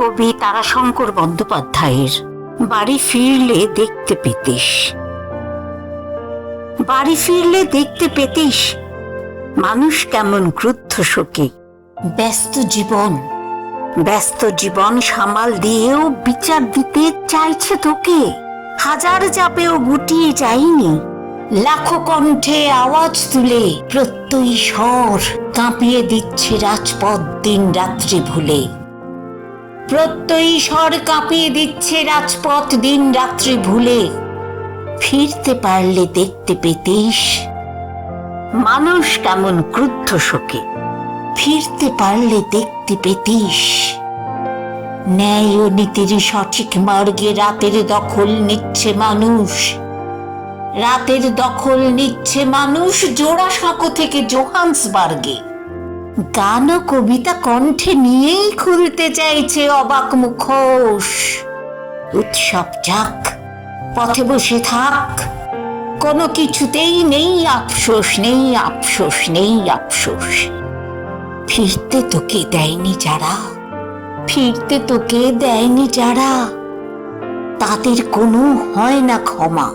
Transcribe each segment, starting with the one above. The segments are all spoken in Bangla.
কবি তারাশঙ্কর বন্দ্যোপাধ্যায়ের বাড়ি ফিরলে দেখতে পেতিস। বাড়ি ফিরলে দেখতে পেতিস মানুষ কেমন ক্রুদ্ধ শোকে। ব্যস্ত জীবন ব্যস্ত জীবন সামাল দিয়েও বিচার দিতে চাইছে তোকে। হাজার চাপেও গুটিয়ে যায়নি। লাখো কণ্ঠে আওয়াজ তুলে প্রত্যয়ী স্বর কাঁপিয়ে দিচ্ছে রাজপথ দিন রাত্রি ভুলে। প্রত্যয়ী স্বর কাঁপিয়ে দিচ্ছে রাজপথ দিন রাত্রি ভুলে। ফিরতে পারলে দেখতে পেতিস। মানুষ কেমন ক্রুদ্ধ শোকে। ফিরতে পারলে দেখতে পেতিস। ন্যায় ও নীতির সঠিক মার্গে রাতের দখল নিচ্ছে মানুষ। রাতের দখল নিচ্ছে মানুষ জোড়া জোড়াসাঁকো থেকে জোহান্সবার্গে। গান ও কবিতা কণ্ঠে নিয়েই খুলতে চাইছে অবাক মুখোশ। উৎসব যাক, পথে বসে থাক। কোনো কিছুতেই নেই আফসোস নেই আফসোস নেই আফসোস। ফিরতে তোকে দেয়নি যারা, ফিরতে তোকে দেয়নি যারা। তাদের কোনো হয় না ক্ষমা।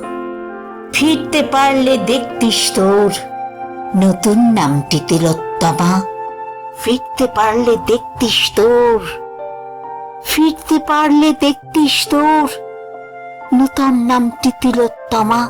ফিরতে পারলে দেখতিস তোর নতুন নামটি তিলোত্তমা। ফিরতে পারলে দেখতিস তোর। ফিরতে পারলে দেখতিস তোর। নূতন নামটি তিলোত্তমা।